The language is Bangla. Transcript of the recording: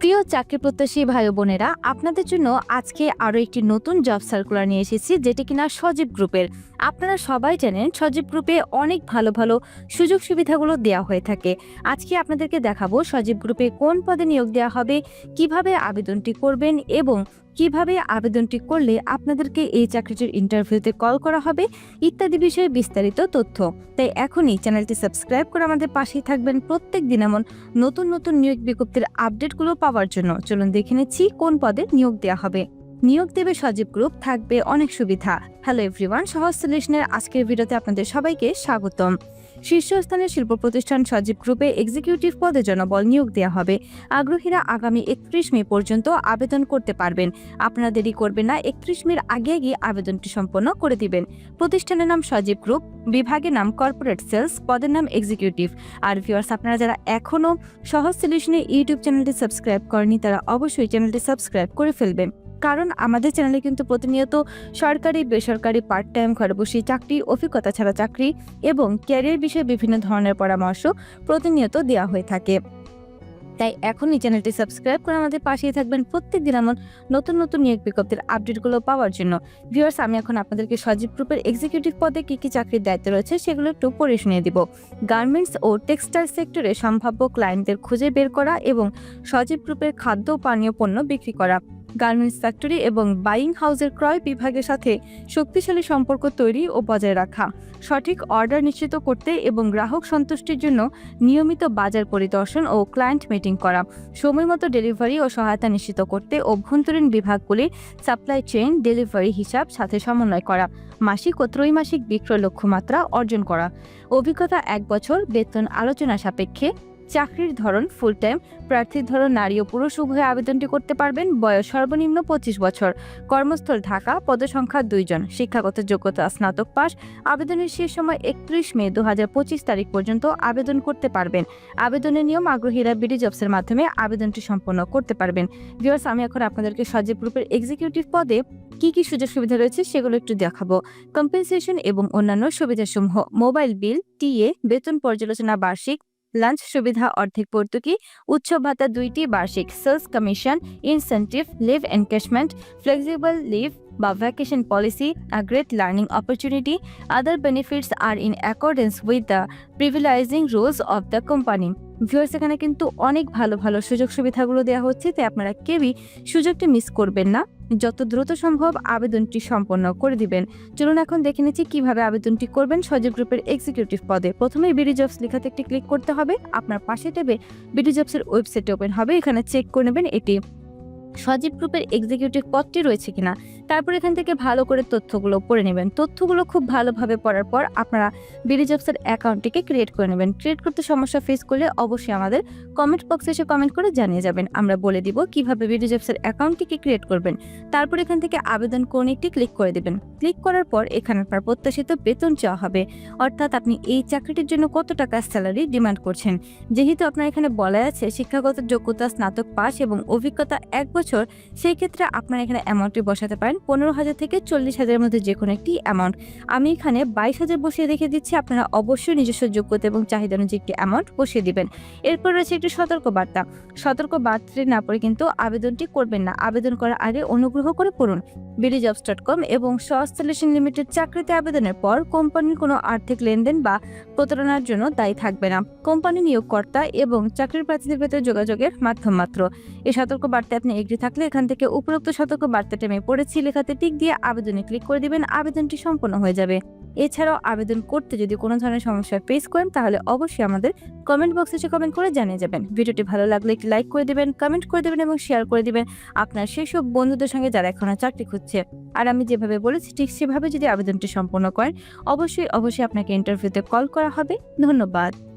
প্রিয় চাকরি প্রত্যাশী ভাই বোনেরা, আপনাদের জন্য আজকে আরও একটি নতুন জব সার্কুলার নিয়ে এসেছি, যেটি কিনা সজীব গ্রুপের আপনারা সবাই জানেন সজীব গ্রুপে অনেক ভালো ভালো সুযোগ সুবিধাগুলো দেওয়া হয়ে থাকে। আজকে আপনাদেরকে দেখাবো সজীব গ্রুপে কোন পদে নিয়োগ দেওয়া হবে, কীভাবে আবেদনটি করবেন এবং কীভাবে আবেদনটি করলে আপনাদেরকে এই চাকরিটির ইন্টারভিউতে কল করা হবে, ইত্যাদি বিষয়ে বিস্তারিত তথ্য। তাই এখনই চ্যানেলটি সাবস্ক্রাইব করে আমাদের পাশেই থাকবেন প্রত্যেক দিন এমন নতুন নতুন নিয়োগ বিজ্ঞপ্তির আপডেটগুলো পাওয়ার জন্য। চলুন দেখে নিচ্ছি কোন পদে নিয়োগ দেওয়া হবে। নিয়োগ দেবে সজীব গ্রুপ থাকবে অনেক সুবিধা। হ্যালো এভরিওয়ান সহজ সলিউশনের আজকের ভিডিওতে আপনাদের সবাইকে স্বাগতম। শীর্ষস্থানের শিল্প প্রতিষ্ঠান সজীব গ্রুপে এক্সিকিউটিভ পদে জনবল নিয়োগ দেওয়া হবে। আগ্রহীরা আগামী একত্রিশ মে পর্যন্ত আবেদন করতে পারবেন। আপনারা দেরি করবেন না, একত্রিশ মের আগে আগে আবেদনটি সম্পন্ন করে দিবেন। প্রতিষ্ঠানের নাম সজীব গ্রুপ, বিভাগের নাম কর্পোরেট সেলস পদের নাম এক্সিকিউটিভ আর ভিউয়ার্স আপনারা যারা এখনও সহজ সলিউশনের ইউটিউব চ্যানেলটি সাবস্ক্রাইব করেনি তারা অবশ্যই চ্যানেলটি সাবস্ক্রাইব করে ফেলবেন। কারণ আমাদের চ্যানেলে কিন্তু প্রতিনিয়ত সরকারি, বেসরকারি পার্ট টাইম ঘরে বসে চাকরি, অভিজ্ঞতা ছাড়া চাকরি এবং ক্যারিয়ার বিষয়ে বিভিন্ন ধরনের পরামর্শ প্রতিনিয়ত দেওয়া হয়ে থাকে। তাই এখনই চ্যানেলটি সাবস্ক্রাইব করে আমাদের পাশেই থাকবেন প্রত্যেক দিন এমন নতুন নতুন নিয়োগ বিজ্ঞপ্তির আপডেটগুলো পাওয়ার জন্য। ভিউয়ার্স আমি এখন আপনাদেরকে সজীব গ্রুপের এক্সিকিউটিভ পদে কী কী চাকরির দায়িত্ব রয়েছে সেগুলো একটু পড়ে শুনিয়ে দিব। গার্মেন্টস ও টেক্সটাইল সেক্টরে সম্ভাব্য ক্লায়েন্টদের খুঁজে বের করা এবং সজীব গ্রুপের খাদ্য ও পানীয় পণ্য বিক্রি করা। গার্মেন্টস ফ্যাক্টরি এবং বাইং হাউসের ক্রয় বিভাগের সাথে শক্তিশালী সম্পর্ক তৈরি ও বজায় রাখা। সঠিক অর্ডার নিশ্চিত করতে এবং গ্রাহক সন্তুষ্টির জন্য নিয়মিত বাজার পরিদর্শন ও ক্লায়েন্ট মিটিং করা সময়মতো ডেলিভারি ও সহায়তা নিশ্চিত করতে অভ্যন্তরীণ বিভাগগুলি সাপ্লাই চেইন ডেলিভারি হিসাব সাথে সমন্বয় করা, মাসিক ও ত্রৈমাসিক বিক্রয় লক্ষ্যমাত্রা অর্জন করা। অভিজ্ঞতা এক বছর, বেতন আলোচনা সাপেক্ষে চাকরির ধরন ফুল টাইম প্রার্থীর ধরন নারী ও পুরুষ, উভয়ে আবেদনটি করতে পারবেন। বয়স সর্বনিম্ন পঁচিশ বছর। কর্মস্থল ঢাকা, পদসংখ্যা দুইজন। শিক্ষাগত যোগ্যতা স্নাতক পাস আবেদনের শেষ সময় একত্রিশ মে দু হাজার পঁচিশ তারিখ পর্যন্ত আবেদন করতে পারবেন। আবেদনের নিয়ম আগ্রহীরা বিডি জবসের মাধ্যমে আবেদনটি সম্পন্ন করতে পারবেন। ভিউয়ার্স আমি এখন আপনাদেরকে সজীব গ্রুপের এক্সিকিউটিভ পদে কি কি সুযোগ সুবিধা রয়েছে সেগুলো একটু দেখাবো। কম্পেনসেশন এবং অন্যান্য সুবিধাসমূহ। মোবাইল বিল টিএ বেতন পর্যালোচনা বার্ষিক লাঞ্চ সুবিধা অর্ধেক ভর্তুকি উৎসব ভাতা দুইটি, বার্ষিক sales commission, incentive, leave encashment, flexible leave বা vacation policy a great learning opportunity other benefits are in accordance with the prevailing rules of the company viewers এখানে কিন্তু অনেক ভালো ভালো সুযোগ সুবিধাগুলো দেওয়া হচ্ছে, তাই আপনারা কেউই সুযোগটি মিস করবেন না। যত দ্রুত সম্ভব আবেদনটি সম্পন্ন করে দিবেন। চলুন এখন দেখে নিচ্ছি কীভাবে আবেদনটি করবেন সজীব গ্রুপের এক্সিকিউটিভ পদে। প্রথমে বিডি জবস লেখাতে একটি ক্লিক করতে হবে। আপনার পাশে ট্যাবে বিডি জবসের ওয়েবসাইট ওপেন হবে। এখানে চেক করে নেবেন এটি। সজীব গ্রুপের এক্সিকিউটিভ পদটি রয়েছে কিনা। তারপর এখান থেকে ভালো করে তথ্যগুলো পড়ে নেবেন। তথ্যগুলো খুব ভালোভাবে পড়ার পর আপনারা বিডি জবসের অ্যাকাউন্টটিকে ক্রিয়েট করে নেবেন। ক্রিয়েট করতে সমস্যা ফেস করলে অবশ্যই আমাদের কমেন্ট বক্সে এসে কমেন্ট করে জানিয়ে যাবেন। আমরা বলে দিব কীভাবে বিডি জবসের অ্যাকাউন্টটিকে ক্রিয়েট করবেন। তারপর এখান থেকে আবেদন কোণটি ক্লিক করে দিবেন। ক্লিক করার পর এখানে আপনার প্রত্যাশিত বেতন চাওয়া হবে। অর্থাৎ আপনি এই চাকরিটির জন্য কত টাকা স্যালারি ডিমান্ড করছেন। যেহেতু আপনার এখানে বলা আছে শিক্ষাগত যোগ্যতা, স্নাতক পাস এবং অভিজ্ঞতা এক বছর, সেই ক্ষেত্রে আপনারা এখানে অ্যামাউন্টটি বসাতে পারেন। পনেরো হাজার থেকে চল্লিশ হাজারের মধ্যে যে কোনো একটি অ্যামাউন্ট আমি এখানে বাইশ হাজার বসিয়ে রেখে দিচ্ছি, আপনারা অবশ্যই নিজস্ব যোগ্যতা এবং চাহিদা অনুযায়ী একটি অ্যামাউন্ট বসিয়ে দিবেন। এরপর রয়েছে একটি সতর্ক বার্তা সতর্ক বার্তাটি না পড়ে কিন্তু আবেদনটি করবেন না। আবেদন করার আগে অনুগ্রহ করে পড়ুন। বিডি জবস ডট কম এবং সলিউশন লিমিটেড চাকরিতে আবেদনের পর কোম্পানির কোনো আর্থিক লেনদেন বা প্রতারণার জন্য দায়ী থাকবে না। কোম্পানি নিয়োগকর্তা এবং চাকরির প্রার্থীদের ভেতরে যোগাযোগের মাধ্যম মাত্র। এই সতর্ক বার্তায় আপনি এগ্রি থাকলে এখান থেকে উপরোক্ত সতর্ক বার্তাটি আমি পড়েছি লেখাতে টিক দিয়ে আবেদনে ক্লিক করে দিবেন, আবেদনটি সম্পন্ন হয়ে যাবে। এছাড়াও আবেদন করতে যদি কোনো ধরনের সমস্যা ফেস করেন, তাহলে অবশ্যই আমাদের কমেন্ট বক্সে এসে কমেন্ট করে জানিয়ে যাবেন। ভিডিওটি ভালো লাগলে একটি লাইক করে দেবেন কমেন্ট করে দেবেন এবং শেয়ার করে দেবেন আপনার সেই সব বন্ধুদের সঙ্গে যারা এখনও চাকরি খুঁজছে। আর আমি যেভাবে বলেছি, ঠিক সেভাবে যদি আবেদনটি সম্পন্ন করেন, অবশ্যই অবশ্যই আপনাকে ইন্টারভিউতে কল করা হবে। ধন্যবাদ।